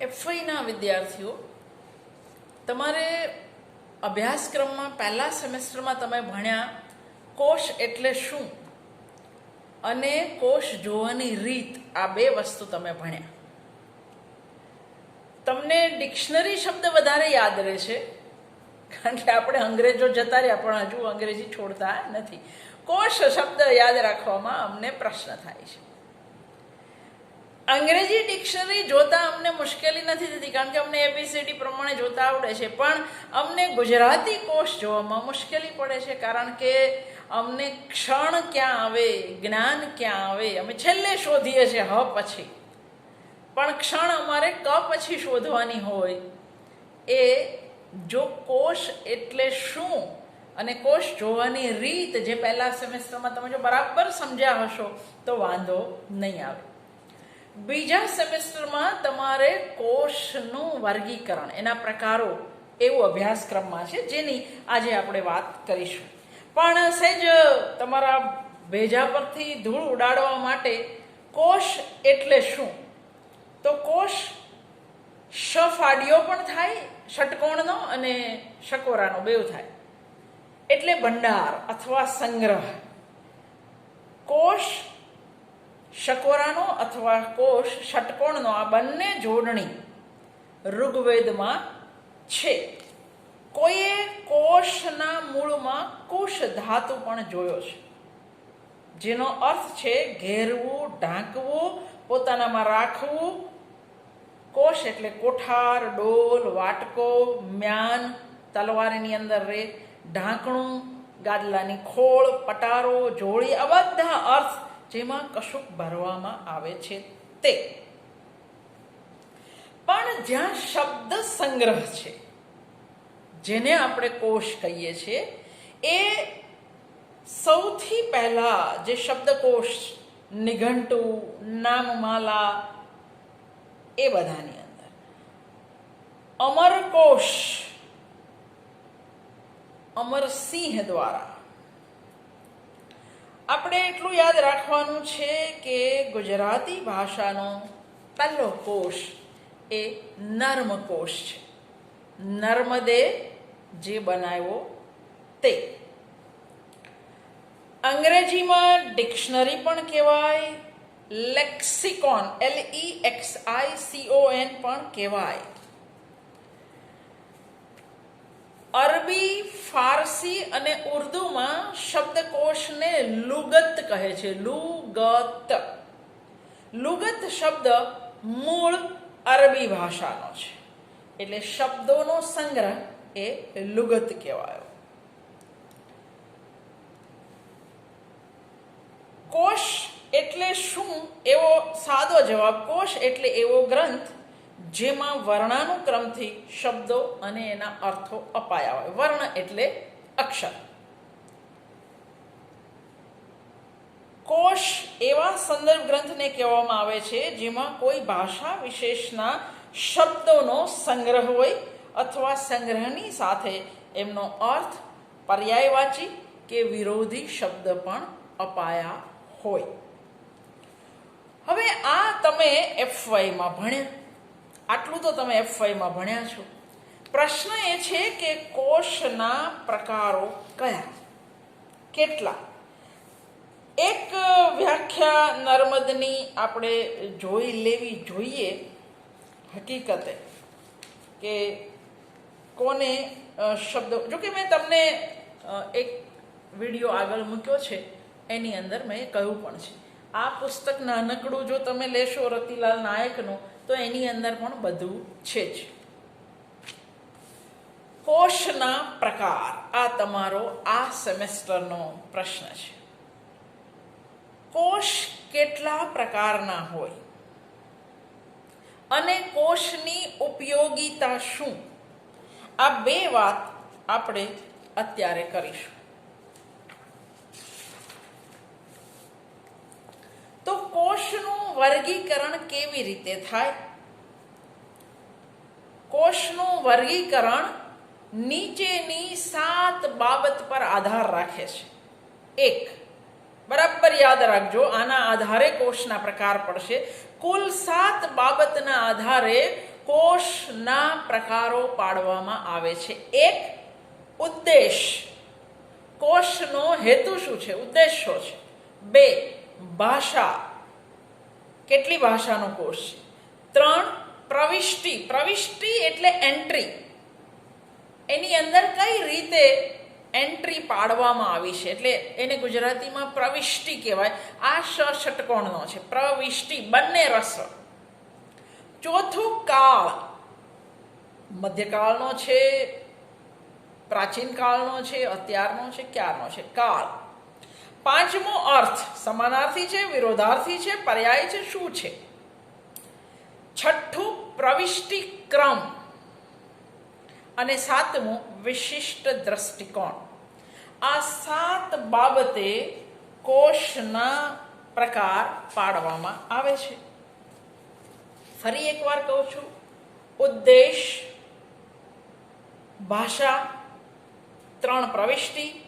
એફઆઈના વિદ્યાર્થીઓ, તમારે અભ્યાસક્રમમાં પહેલા સેમેસ્ટરમાં તમે ભણ્યા, કોષ એટલે શું? અને કોષ જોવાની રીત, આ બે વસ્તુ તમે ભણ્યા. તમને ડિક્શનરી શબ્દ વધારે યાદ રહેશે, કારણ કે આપણે અંગ્રેજો જતા રહ્યા, પણ હજુ અંગ્રેજી છોડતા નથી. કોષ શબ્દ યાદ રાખવામાં અમને પ્રશ્ન થાય છે. અંગ્રેજી ડિક્શનરી જોતા અમને મુશ્કેલી નથી થતી, કારણ કે અમને એબીસીડી પ્રમાણે જોતા આવડે છે. પણ અમને ગુજરાતી કોષ જોવામાં મુશ્કેલી પડે છે, કારણ કે અમને ક્ષણ ક્યાં આવે, જ્ઞાન ક્યાં આવે, અમે છેલ્લે શોધીએ છીએ, હ પછી. પણ ક્ષણ અમારે ક પછી શોધવાની હોય એ જો કોષ એટલે શું? અને કોષ જોવાની રીત જે પહેલા સેમેસ્ટરમાં તમે જો બરાબર સમજ્યા હશો, તો વાંધો નહીં આવે. બીજા સેમેસ્ટરમાં તમારે કોષનું વર્ગીકરણ, એના પ્રકારો એવું અભ્યાસક્રમમાં છે, જેની આજે આપણે વાત કરીશું. પણ સહેજ તમારા ભેજા પરથી ધૂળ ઉડાડવા માટે કોષ એટલે શું? તો કોષ શફાડિયો પણ થાય, ષટકોણનો અને શકોરાનો બેવ થાય. એટલે ભંડાર અથવા સંગ્રહ. કોષ શકોરાનો અથવા કોષ ષટકોણનો આ બંને જોડણી ઋગ્વેદમાં છે. કોઈએ કોષના મૂળમાં કુશ ધાતુ પણ જોયો છે. જેનો અર્થ છે ઘેરવું, ઢાંકવું, પોતાનામાં રાખવું. કોષ એટલે કોઠાર, ડોલ, વાટકો, મ્યાન, તલવારની અંદર રે, ઢાંકણું, ગાદલાની ખોળ, પટારો જોળી આ બધા અર્થ જેમાં કશુંક ભરવામાં આવે છે તે. પણ જ્યાં શબ્દ સંગ્રહ છે, જેને આપણે કોષ કહીએ છીએ, એ સૌથી પહેલા જે શબ્દકોષ નિઘંટુ, નામમાલા, એ બધાની અંદર. અમરકોશ, અમરસિંહ દ્વારા આપણે એટલું યાદ રાખવાનું છે કે ગુજરાતી ભાષાનો પહેલો કોષ એ નર્મકોશ છે. નર્મદે જે બનાવ્યો તે. અંગ્રેજીમાં ડિક્શનરી પણ કહેવાય, lexicon L E X I C O N પણ કહેવાય. અરબી, ફારસી અને ઉર્દુમાં શબ્દકોશને લુગત કહે છે. લુગત. લુગત શબ્દ મૂળ અરબી ભાષાનો છે. એટલે શબ્દોનો સંગ્રહ એ લુગત કહેવાયો. કોષ એટલે શું? એવો સાદો જવાબ. કોષ એટલે એવો ગ્રંથ જેમાં વર્ણાનુક્રમથી શબ્દો અને એના અર્થો અપાયા હોય. વર્ણ એટલે અક્ષર. કોષ એવા સંદર્ભ ગ્રંથને કહેવામાં આવે છે જેમાં કોઈ ભાષા વિશેષના શબ્દોનો સંગ્રહ હોય અથવા સંગ્રહની સાથે એમનો અર્થ પર્યાયવાચી કે વિરોધી શબ્દ પણ અપાયા હોય. હવે આ તમે એફ વાયમાં ભણ્યા. આટલું તો તમે એફ વાયમાં ભણ્યા છો. પ્રશ્ન એ છે કે કોષના પ્રકારો કયા? કેટલા? એક વ્યાખ્યા નર્મદની આપણે જોઈ લેવી જોઈએ હકીકતે કે કોને શબ્દો, જો કે મેં તમને એક વીડિયો આગળ મૂક્યો છે, એની અંદર મેં કહ્યું પણ છે. આ પુસ્તક નાનકડું જો તમે લેશો રતિલાલ નાયકનું તો એની અંદર પણ બધું છે જ. કોષના પ્રકાર. આ તમારો આ સેમેસ્ટરનો પ્રશ્ન છે. કોષ કેટલા પ્રકારના હોય? અને કોષની ઉપયોગિતા શું? આ બે વાત આપણે અત્યારે કરીશું તો કોષનું વર્ગીકરણ કેવી રીતે થાય? કોષનું વર્ગીકરણ નીચેની સાત બાબત પર આધાર રાખે છે. એક, બરાબર યાદ રાખજો, આના આધારે કોષના પ્રકાર પડશે. કુલ સાત બાબતના આધારે કોષના પ્રકારો પાડવામાં આવે છે. એક, ઉદ્દેશ. કોષનો હેતુ શું છે? ઉદ્દેશો છે. બે, ભાષા. કેટલી ભાષાનો કોષ છે? ત્રણ પ્રવિષ્ટિ. પ્રવિષ્ટિ એટલે એન્ટ્રી એની અંદર કઈ રીતે એન્ટ્રી પાડવામાં આવી છે? એટલે એને ગુજરાતીમાં પ્રવિષ્ટિ કહેવાય. આ શ ષટકોણનો છે. પ્રવિષ્ટિ. બંને રસ. ચોથું કાળ. મધ્યકાળનો છે, પ્રાચીન કાળનો છે, અત્યારનો છે, ક્યારનો છે? કાળ. પાંચમો અર્થ, સમાનાર્થી છે, વિરોધાર્થી છે, પર્યાય છે, શું છે? છઠ્ઠું પ્રવિષ્ટિ ક્રમ અને સાતમું, વિશિષ્ટ દ્રષ્ટિકોણ. આ સાત બાબતે કોષના પ્રકાર પાડવામાં આવે છે. ફરી એકવાર કહું છું, ઉદ્દેશ, ભાષા, ત્રણ પ્રવિષ્ટિ,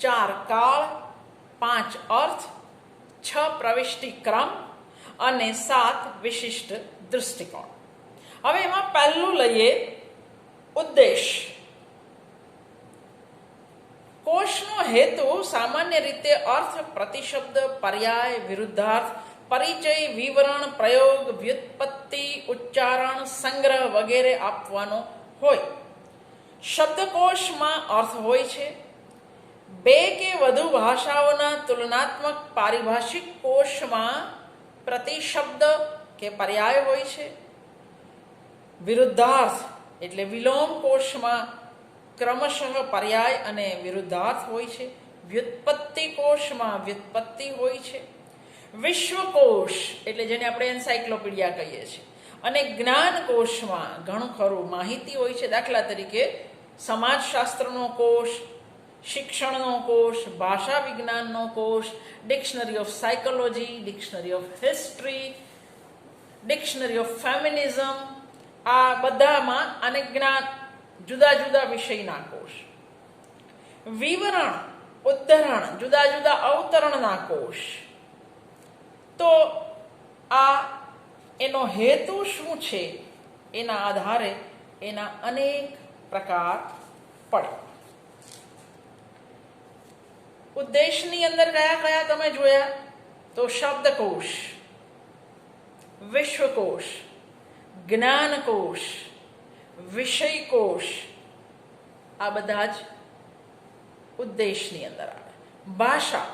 ચાર કાળ પાંચ અર્થ, છ પ્રવિષ્ટિ ક્રમ અને સાત વિશિષ્ટ દૃષ્ટિકોણ. હવે એમાં પહેલું લઈએ ઉદ્દેશ. કોષનો હેતુ સામાન્ય રીતે અર્થ, પ્રતિશબ્દ, પર્યાય, વિરુદ્ધાર્થ, પરિચય, વિવરણ, પ્રયોગ, વ્યુત્પત્તિ, ઉચ્ચારણ, સંગ્રહ વગેરે આપવાનો હોય. શબ્દકોશમાં અર્થ હોય છે બે કે વધુ ભાષાઓના તુલનાત્મક પારિભાષિક કોષમાં પ્રતિશબ્દ કે પર્યાય હોય છે. વિરુદ્ધાર્થ એટલે વિલોમ કોષમાં ક્રમશઃ પર્યાય અને વિરુદ્ધાર્થ હોય છે. વ્યુત્પત્તિ કોષમાં વ્યુત્પત્તિ હોય છે. વિશ્વકોશ એટલે જેને આપણે એન્સાઇક્લોપીડિયા કહીએ છીએ. અને જ્ઞાન કોષમાં ઘણું ખરું માહિતી હોય છે. દાખલા તરીકે સમાજશાસ્ત્રનો કોષ શિક્ષણનો કોષ ભાષા વિજ્ઞાનનો કોષ dictionary of psychology dictionary of history dictionary of feminism આ બધામાં અને જ્ઞાન જુદા જુદા વિષયના કોષ વિવરણ ઉદ્ધરણ જુદા જુદા અવતરણના કોષ તો આ એનો હેતુ શું છે? એના આધારે એના અનેક પ્રકાર પડે. ઉદ્દેશની અંદર કયા કયા તમે જોયા? તો શબ્દકોશ, વિશ્વકોશ, જ્ઞાનકોશ, વિષયકોશ, આ બધા જ ઉદ્દેશની અંદર આવે. ભાષા.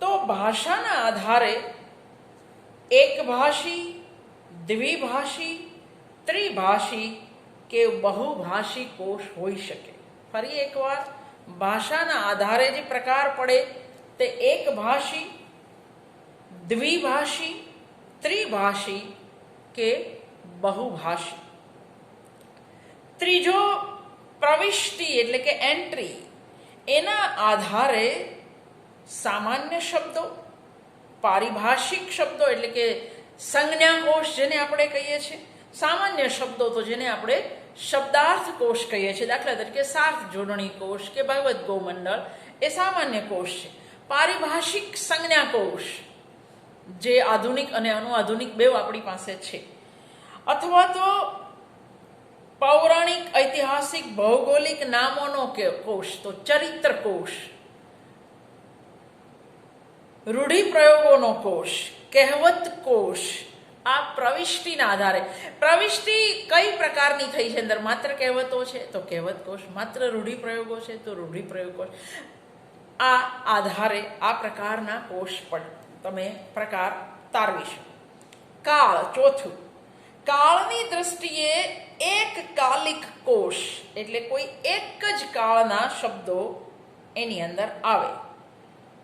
તો ભાષાના આધારે એકભાષી દ્વિભાષી, ત્રિભાષી કે બહુભાષી કોષ હોઈ શકે. ફરી એકવાર ભાષાના આધારે જે પ્રકાર પડે તે એકભાષી દ્વિભાષી, ત્રિભાષી કે બહુભાષી. ત્રીજો પ્રવિષ્ટિ એટલે કે એન્ટ્રી, એના આધારે સામાન્ય શબ્દો, પારિભાષિક શબ્દો એટલે કે સંજ્ઞાકોષ જેને આપણે કહીએ છીએ, સામાન્ય શબ્દો તો જેને આપણે શબ્દાર્થ કોષ કહીએ છીએ. દાખલા તરીકે સાર્થ જોડણી કોષ કે ભાગવત ગૌમંડળ એ સામાન્ય કોષ છે. પારિભાષિક સંજ્ઞા કોષ, જે આધુનિક અને અનુઆધુનિક બેવ આપણી પાસે છે. અથવા તો પૌરાણિક, ઐતિહાસિક, ભૌગોલિક નામોનો કોષ, તો ચરિત્ર કોષ, રૂઢિપ્રયોગોનો કોષ, કહેવત કોષ આ પ્રવિષ્ટિના આધારે. પ્રવિષ્ટિ કઈ પ્રકારની થઈ છે? અંદર માત્ર કહેવતો છે તો કહેવત કોષ માત્ર રૂઢિપ્રયોગો છે તો રૂઢિપ્રયોગ કોષ આ આધારે આ પ્રકારના કોષ પણ તમે પ્રકાર તારવી કાળ, ચોથું. કાળની દ્રષ્ટિએ એક કાલિક કોષ એટલે કોઈ એક જ કાળના શબ્દો એની અંદર આવે.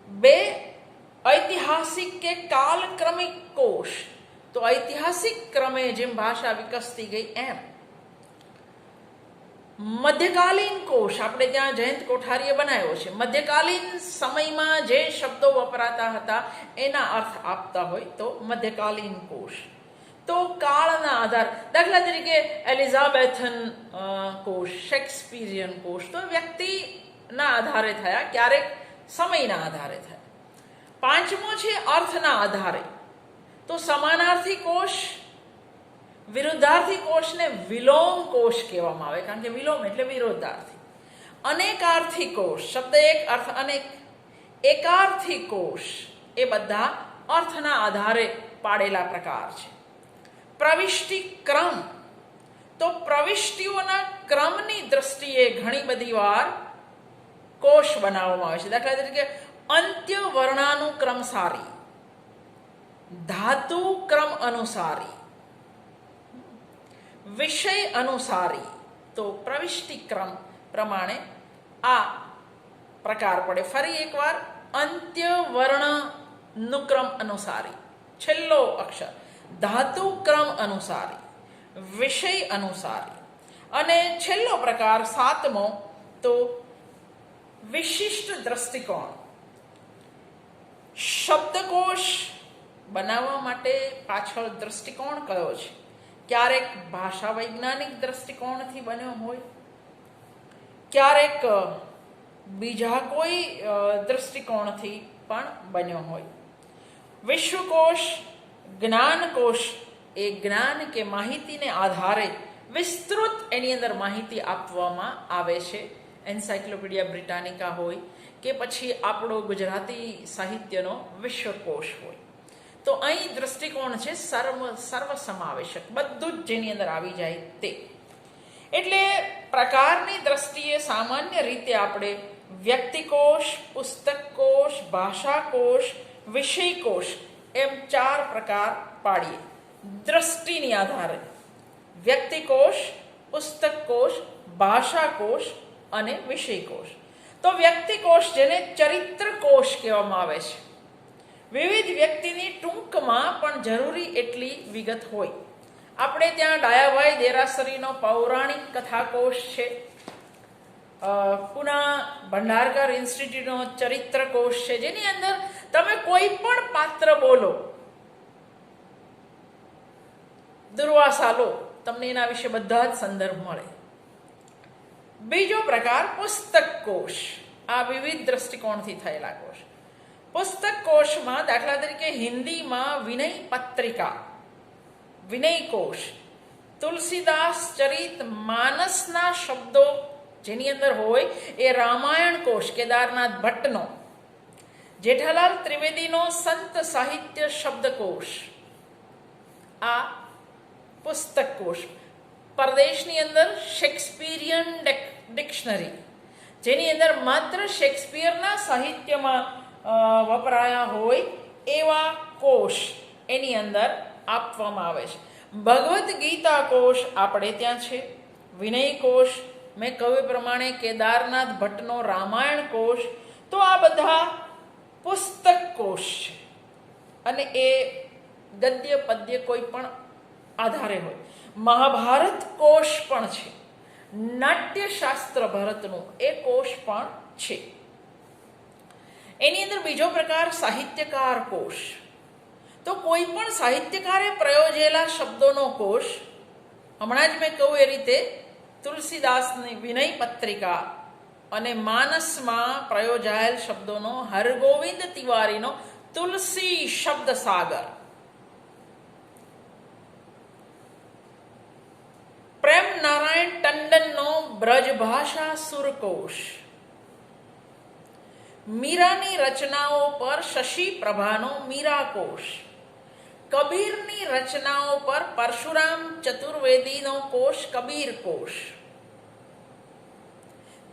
બે ઐતિહાસિક કે કાલક્રમિક કોષ તો ઐતિહાસિક ક્રમે જેમ ભાષા વિકસતી ગઈ એમ. મધ્યકાલીન કોષ આપણે ત્યાં જયંત કોઠારીએ બનાવ્યો છે. મધ્યકાલીન સમયમાં જે શબ્દો વપરાતા હતા, એના અર્થ આપતા હોય તો મધ્યકાલીન કોષ તો કાળના આધાર, દાખલા તરીકે એલિઝાબેથન કોષ શેક્સપિરિયન કોષ તો વ્યક્તિના આધારે થયા, ક્યારેક સમયના આધારે થયા. પાંચમો છે અર્થના આધારે. તો સમાનાર્થી કોષ, વિરુદ્ધાર્થી કોષને વિલોમ કોષ કહેવામાં આવે, કારણ કે વિલોમ એટલે વિરોધાર્થી. અનેકાર્થી કોષ, શબ્દ એક, અર્થ અનેક. એકાર્થી કોષ એ બધા અર્થના આધારે પાડેલા પ્રકાર છે. પ્રવિષ્ટિ ક્રમ. તો પ્રવિષ્ટિઓના ક્રમની દ્રષ્ટિએ ઘણી બધી વાર કોષ બનાવવામાં આવે છે. દાખલા તરીકે અંત્ય વર્ણાનુક્રમ સારી. ધાતુ ક્રમ અનુસારી વિષય અનુસારી તો પ્રવિષ્ટિ ક્રમ પ્રમાણે આ પ્રકાર પડે ફરી એકવાર અંત્ય વર્ણનુક્રમ અનુસારી છેલ્લો અક્ષર ધાતુ ક્રમ અનુસારી વિષય અનુસારી અને છેલ્લો પ્રકાર સાતમો તો વિશિષ્ટ દ્રષ્ટિકોણ શબ્દકોશ બનાવવા માટે પાછળ દ્રષ્ટિકોણ કયો છે? ક્યારેક ભાષા વૈજ્ઞાનિક દ્રષ્ટિકોણથી બન્યો હોય, ક્યારેક બીજા કોઈ દ્રષ્ટિકોણથી પણ બન્યો હોય. વિશ્વકોશ, જ્ઞાનકોશ એ જ્ઞાન કે માહિતીને આધારે વિસ્તૃત એની અંદર માહિતી આપવામાં આવે છે. એન્સાયક્લોપીડિયા બ્રિટાનિકા હોય કે પછી આપણો ગુજરાતી સાહિત્યનો વિશ્વકોશ હોય. તો અહીં દ્રષ્ટિકોણ છે સર્વ સર્વ સમાવેશક બધું જ જેની અંદર આવી જાય તે. એટલે પ્રકારની દ્રષ્ટિએ સામાન્ય રીતે આપણે વ્યક્તિકોષ પુસ્તકકોષ ભાષાકોષ વિષયકોષ એમ ચાર પ્રકાર પાડીએ. દ્રષ્ટિની આધારે વ્યક્તિકોષ પુસ્તકકોષ ભાષાકોષ અને વિષયકોષ તો વ્યક્તિકોષ જેને ચરિત્રકોશ કહેવામાં આવે છે. વિવિધ વ્યક્તિની ટૂંકમાં પણ જરૂરી એટલી વિગત હોય. આપણે ત્યાં ડાયાભાઈ દેરાસરીનો પૌરાણિક કથાકોશ છે. પુના ભંડારકર ઇન્સ્ટિટ્યૂટનો ચરિત્રકોશ છે. જેની અંદર તમે કોઈ પણ પાત્ર બોલો દુર્વાસા લો તમને એના વિશે બધા જ સંદર્ભ મળે. બીજો પ્રકાર પુસ્તક કોષ આ વિવિધ દ્રષ્ટિકોણથી થયેલા કોષ પુસ્તક કોષમાં દાખલા તરીકે હિન્દીમાં વિનય પત્રિકા. વિનય કોષ તુલસીદાસ ચરિત માનસના શબ્દો જેની અંદર હોય એ રામાયણ કોષ કેદારનાથ ભટ્ટનો. જેઠાલાલ ત્રિવેદીનો સંત સાહિત્ય શબ્દકોશ. આ પુસ્તક કોષ પરદેશની અંદર શેક્સપિરિયન ડિક્શનરી. જેની અંદર માત્ર શેક્સપિયરના સાહિત્યમાં વપરાયા હોય એવા કોષ એની અંદર આપવામાં આવે છે. ભગવદ્ ગીતા કોષ આપણે ત્યાં છે. વિનય કોષ મેં કહ્યું પ્રમાણે કેદારનાથ ભટ્ટનો રામાયણ કોષ તો આ બધા પુસ્તક કોષ છે. અને એ ગદ્ય, પદ્ય કોઈ પણ આધારે હોય. મહાભારત કોષ પણ છે. નાટ્યશાસ્ત્ર ભરતનું એ કોષ પણ છે. એની અંદર બીજો પ્રકાર સાહિત્યકાર કોષ તો કોઈ પણ સાહિત્યકારે પ્રયોજેલા શબ્દોનો કોષ હમણાં જ મેં કહું એ રીતે, તુલસીદાસની વિનય પત્રિકા અને માનસમાં પ્રયોજાયેલ શબ્દોનો હરગોવિંદ તિવારીનો તુલસી શબ્દ સાગર પ્રેમ નારાયણ ટંડનનો બ્રજભાષા સુરકોશ. મીરાની રચનાઓ પર શશી પ્રભાનો મીરાકોશ. કબીરની રચનાઓ પર પરશુરામ ચતુર્વેદીનો કોશ કબીર કોશ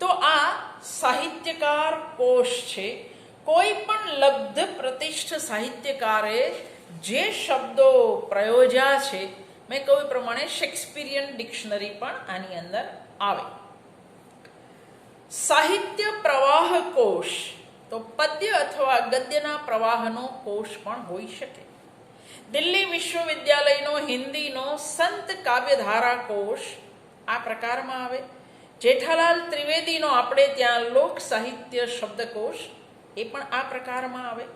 તો આ સાહિત્યકાર કોશ છે. કોઈ પણ લબ્ધ પ્રતિષ્ઠ સાહિત્યકારે જે શબ્દો પ્રયોજ્યા છે, મેં કહ્યું પ્રમાણે શેક્સપિરિયન ડિક્શનરી પણ આની અંદર આવે. સાહિત્ય પ્રવાહ કોશ તો પદ્ય અથવા ગદ્યના પ્રવાહનો કોષ પણ હોઈ શકે. દિલ્હી વિશ્વવિદ્યાલયનો હિન્દીનો સંત કાવ્યધારા કોષ આ પ્રકારમાં આવે. જેઠાલાલ ત્રિવેદીનો આપણે ત્યાં લોક સાહિત્ય શબ્દકોશ એ પણ આ પ્રકારમાં આવે.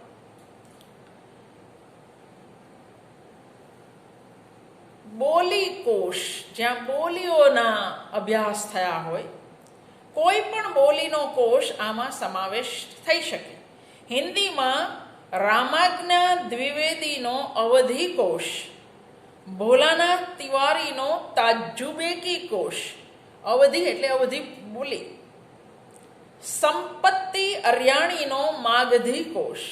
બોલી કોષ, જ્યાં બોલીઓના અભ્યાસ થયા હોય કોઈ પણ બોલીનો કોષ આમાં સમાવેશ થઈ શકે. હિન્દીમાં રામાજ્ઞા દ્વિવેદીનો અવધિ કોષ, ભોલાનાથ તિવારીનો તાજુબેકી કોષ, અવધિ એટલે અવધિ બોલી. સંપત્તિ અરિયાણીનો માગધી કોષ,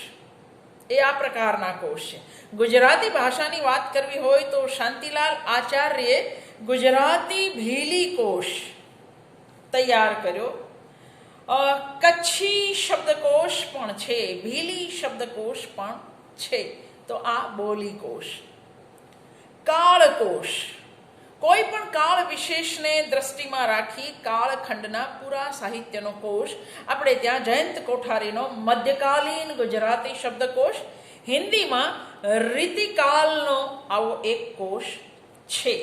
એ આ પ્રકારના કોષ છે. ગુજરાતી ભાષાની વાત કરવી હોય તો શાંતિલાલ આચાર્યે ગુજરાતી ભીલી કોશ તૈયાર કર્યો. કચ્છી શબ્દકોશ પણ છે, ભીલી શબ્દકોશ પણ છે. તો આ બોલી કોશ કાળકોશ. કોઈ પણ કાળ વિશેષને દ્રષ્ટિમાં રાખી કાળખંડના પૂરા સાહિત્યનો કોશ. આપણે ત્યાં જયંત કોઠારીનો મધ્યકાલીન ગુજરાતી શબ્દકોશ. હિન્દીમાં રીતિકાલનો આવો એક કોશ છે.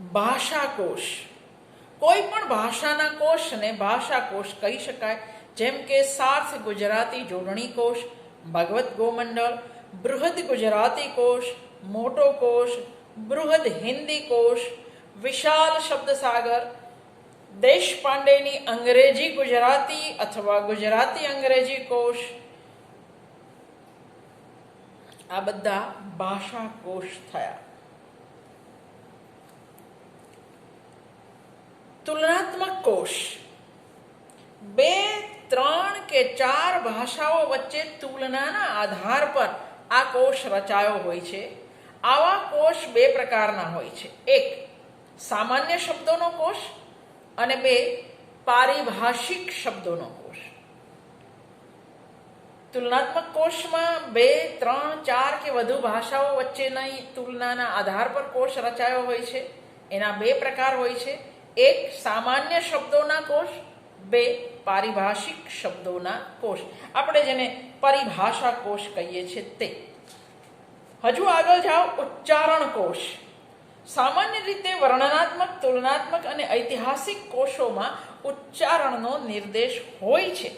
ભાષાકોશ. કોઈ પણ ભાષાના કોષને ભાષાકોશ કહી શકાય. જેમ કે સાર્થ ગુજરાતી જોડણી કોશ, ભગવત ગોમંડળ, બૃહદ ગુજરાતી કોશ, મોટો કોશ, બૃહદ હિન્દી કોશ, વિશાલ શબ્દસાગર, દેશપાંડેની અંગ્રેજી ગુજરાતી અથવા ગુજરાતી અંગ્રેજી કોશ. આ બધા ભાષા કોશ થયા. તુલનાત્મક કોષ. બે, ત્રણ કે ચાર ભાષાઓ વચ્ચે તુલનાના આધાર પર આ કોષ રચાયો હોય છે. આવા કોષ બે પ્રકારના હોય છે. એક, સામાન્ય શબ્દોનો કોષ અને બે, પારિભાષિક શબ્દોનો કોષ. તુલનાત્મક કોષમાં બે, ત્રણ, ચાર કે વધુ ભાષાઓ વચ્ચેની તુલનાના આધાર પર કોષ રચાયો હોય છે. એના બે પ્રકાર હોય છે. એક સામાન્ય શબ્દોના કોષ, બે પારિભાષિક શબ્દોના કોષ. આપણે જેને પરિભાષા કોષ કહીએ છીએ તે. હજુ આગળ જાઓ, ઉચ્ચારણ કોષ. સામાન્ય રીતે વર્ણનાત્મક, તુલનાત્મક અને ઐતિહાસિક કોષોમાં ઉચ્ચારણનો નિર્દેશ હોય છે.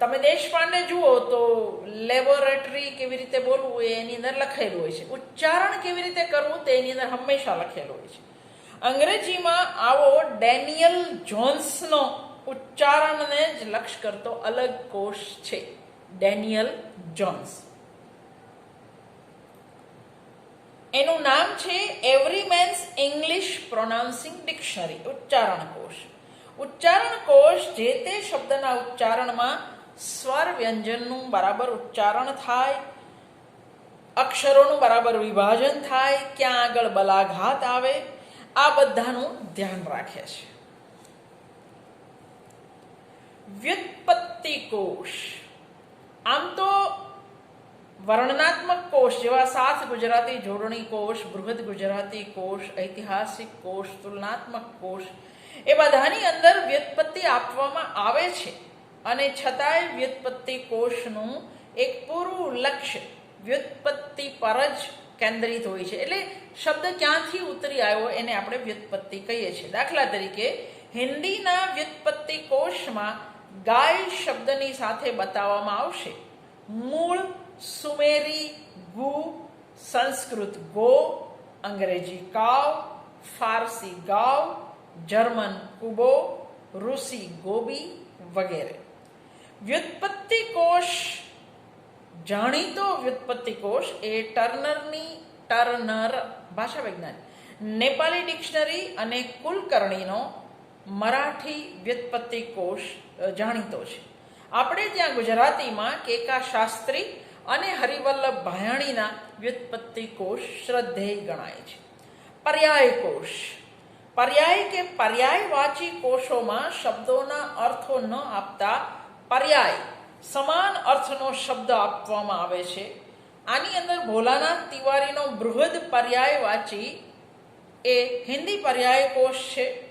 તમે દેશપાંડે જુઓ તો લેબોરેટરી કેવી રીતે બોલવું એની અંદર લખેલું હોય છે. ઉચ્ચારણ કેવી રીતે કરવું તે એની અંદર હંમેશા લખેલું હોય છે. અંગ્રેજીમાં આવો ડેનિયલ જોન્સનો ઉચ્ચારણને જ લક્ષ કરતો અલગ કોષ છે. Daniel Jones. એનું નામ છે everyman's English pronouncing dictionary, ઉચ્ચારણ કોષ. ઉચ્ચારણ કોષ જે તે શબ્દના ઉચ્ચારણમાં સ્વર વ્યંજનનું બરાબર ઉચ્ચારણ થાય, અક્ષરોનું બરાબર વિભાજન થાય, ક્યાં આગળ બલાઘાત આવે આ બધાનું ધ્યાન રાખે છે. વ્યુત્પત્તિ કોષ. આમ તો વર્ણનાત્મક કોષ જેવા સાત ગુજરાતી જોડણી કોષ, બૃહદ ગુજરાતી કોષ, ઐતિહાસિક કોષ, તુલનાત્મક કોષ, એ બધાની અંદર વ્યુત્પત્તિ આપવામાં આવે છે. અને છતાંય વ્યુત્પત્તિ કોષનું એક પૂરું લક્ષ્ય વ્યુત્પત્તિ પર જ કેન્દ્રિત હોય છે. એટલે શબ્દ ક્યાંથી ઉતરી આવ્યો એને આપણે વ્યુત્પત્તિ કહીએ છીએ. દાખલા તરીકે, હિન્દીના વ્યુત્પત્તિ કોષમાં ગાય શબ્દની સાથે બતાવવામાં આવશે. મૂળ, સુમેરી, ગુ, સંસ્કૃત ગો, અંગ્રેજી કાવ, ફારસી ગાવ, જર્મન કુબો, રૂસી ગોબી વગેરે. વ્યુત્પત્તિ કોષ જાણીતો વ્યુત્પત્તિ કોષ એ ટર્નરની ટર્નર ભાષા વૈજ્ઞાનિક નેપાલી ડિક્શનરી અને કુલકર્ણીનો મરાઠી વ્યુત્પત્તિ કોષ જાણીતો છે. આપણે ત્યાં ગુજરાતીમાં કેકા શાસ્ત્રી અને હરિવલ્લભ ભાયાણીના વ્યુત્પત્તિ કોષ શ્રદ્ધેય ગણાય છે. પર્યાય કોષ. પર્યાય કે પર્યાયવાચી કોષોમાં શબ્દોના અર્થો ન આપતા પર્યાય સમાન અર્થનો શબ્દ આપવામાં આવે છે. આની અંદર ભોલાનાથ તિવારીનો બૃહદ પર્યાય વાંચી એ હિન્દી પર્યાય કોષ છે.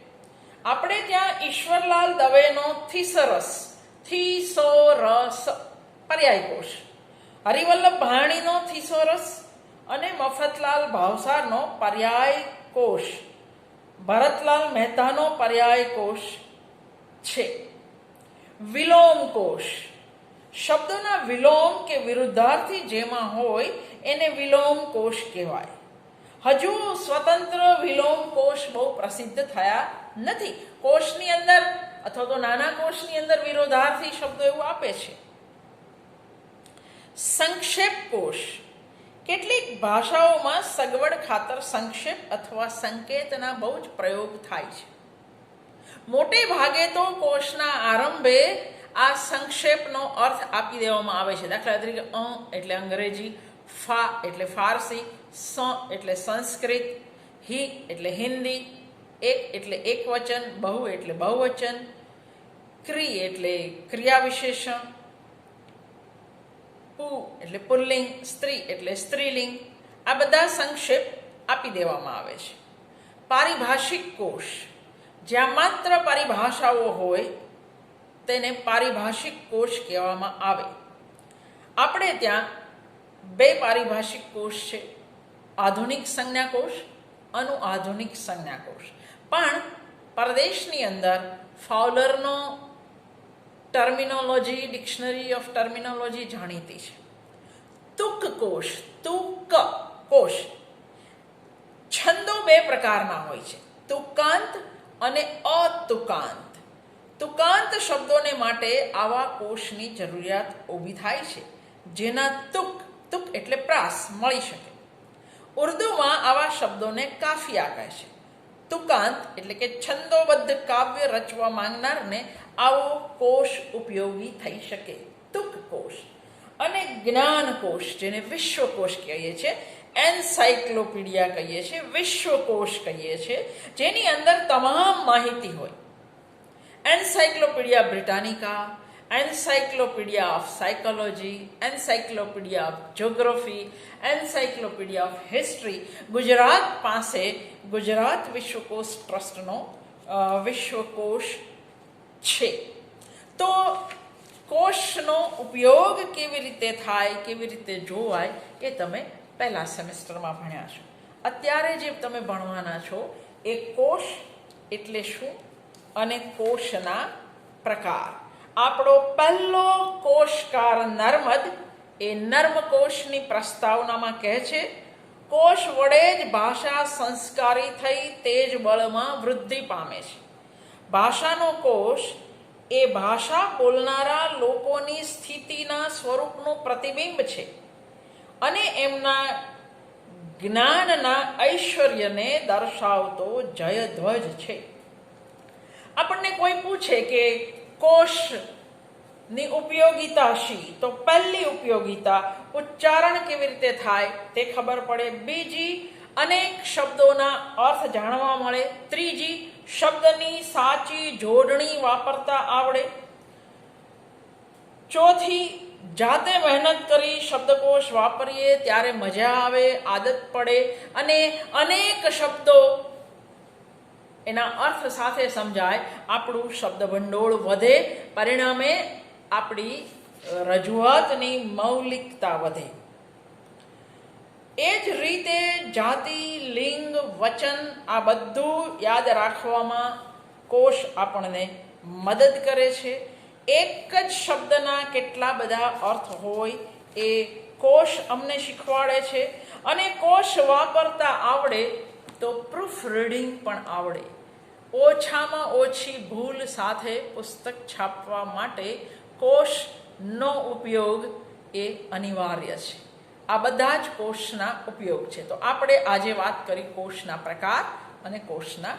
આપણે ત્યાં ઈશ્વરલાલ દવેનો થીસરસ, થીસોરસ પર્યાય કોષ હરિવલ્લભ ભાણીનો થીસોરસ અને મફતલાલ ભાવસારનો પર્યાય કોષ ભરતલાલ મહેતાનો પર્યાય કોષ છે. વિલોમ કોષ શબ્દોના વિલોમ કે વિરુદ્ધાર્થી જેમાં હોય, એને વિલોમ કોષ કહેવાય. હજુ સ્વતંત્ર વિલોમ કોષ બહુ પ્રસિદ્ધ થયા નથી. કોષની અંદર અથવા તો નાના કોષની અંદર વિરોધાર્થી શબ્દો એવું આપે છે. સંક્ષેપ કોષ કેટલીક ભાષાઓમાં સગવડ ખાતર સંક્ષેપ અથવા સંકેતના બહુ જ પ્રયોગ થાય છે. મોટે ભાગે તો કોષના આરંભે આ સંક્ષેપનો અર્થ આપી દેવામાં આવે છે. દાખલા તરીકે, અ એટલે અંગ્રેજી, ફા એટલે ફારસી, સ એટલે સંસ્કૃત, હિ એટલે હિન્દી એક એટલે એકવચન, બહુ એટલે બહુવચન, ક્રિ એટલે ક્રિયા વિશેષણ પુ એટલે પુલ્લિંગ, સ્ત્રી એટલે સ્ત્રીલિંગ. આ બધા સંક્ષેપ આપી દેવામાં આવે છે. પારિભાષિક કોષ. જ્યાં માત્ર પરિભાષાઓ હોય તેને પારિભાષિક કોષ કહેવામાં આવે. આપણે ત્યાં બે પારિભાષિક કોષ છે. આધુનિક સંજ્ઞાકોષ અનુઆધુનિક સંજ્ઞાકોષ. પણ પરદેશની અંદર ફાઉલરનો ટર્મિનોલોજી ડિક્શનરી ઓફ ટર્મિનોલોજી જાણીતી છે. તુક કોષ તુક કોષ છંદો બે પ્રકારના હોય છે. તુકાંત અને અતુકાંત. તુકાંત શબ્દોને માટે આવા કોષની જરૂરિયાત ઊભી થાય છે, જેના તુક તુક એટલે પ્રાસ મળી શકે. ઉર્દુમાં આવા શબ્દોને કાફિયા કહે છે. તુકાંત એટલે કે છંદોબદ્ધ કાવ્ય રચવા માંગનારને આવો કોષ ઉપયોગી થઈ શકે. તુક કોષ. અને જ્ઞાન કોષ, જેને વિશ્વકોષ કહીએ છીએ એન્સાઇક્લોપીડિયા કહીએ છીએ વિશ્વકોષ કહીએ છીએ જેની અંદર તમામ માહિતી હોય. Encyclopedia Britannica encyclopedia of psychology encyclopedia of geography encyclopedia of history Gujarat પાસે ગુજરાત વિશ્વકોષ ટ્રસ્ટનો વિશ્વકોશ છે. તો કોષનો ઉપયોગ કેવી રીતે થાય, કેવી રીતે જોવાય એ તમે પહેલા સેમેસ્ટરમાં ભણ્યા છો. અત્યારે જે તમે ભણવાના છો, એ કોષ એટલે શું? અને કોષના પ્રકાર. આપણો પહેલો કોષકાર નર્મદ એ નર્મકોષની પ્રસ્તાવનામાં કહે છે, કોષ વડે જ ભાષા સંસ્કારી થઈ તેજ બળમાં વૃદ્ધિ પામે છે. ભાષાનો કોષ એ ભાષા બોલનારા લોકોની સ્થિતિના સ્વરૂપનું પ્રતિબિંબ છે અને એમના જ્ઞાનના ઐશ્વર્યને દર્શાવતો જયધ્વજ છે. આપણને કોઈ પૂછે કે કોષની ઉપયોગિતા શી? તો પહેલી ઉપયોગિતા ઉચ્ચારણ કેવી રીતે થાય તે ખબર પડે. બીજી, અનેક શબ્દોના અર્થ જાણવા મળે. ત્રીજી, શબ્દની સાચી જોડણી વાપરતા આવડે. ચોથી, જાતે મહેનત કરી શબ્દકોશ વાપરીએ ત્યારે મજા આવે, આદત પડે અને અનેક શબ્દો એના અર્થ સાથે સમજાય, આપણું શબ્દ ભંડોળ વધે, પરિણામે આપણી રજૂઆતની મૌલિકતા વધે. એ જ રીતે જાતિ, લિંગ, વચન આ બધું યાદ રાખવામાં કોષ આપણને મદદ કરે છે. એક જ શબ્દના કેટલા બધા અર્થ હોય એ કોષ અમને શીખવાડે છે. અને કોષ વાપરતા આવડે તો પ્રૂફ રીડિંગ પણ આવડે. ઓછામાં ઓછી ભૂલ સાથે પુસ્તક છાપવા માટે કોષનો ઉપયોગ એ અનિવાર્ય છે. આ બધા જ કોષના ઉપયોગ છે. તો આપણે આજે વાત કરી કોષના પ્રકાર અને કોષના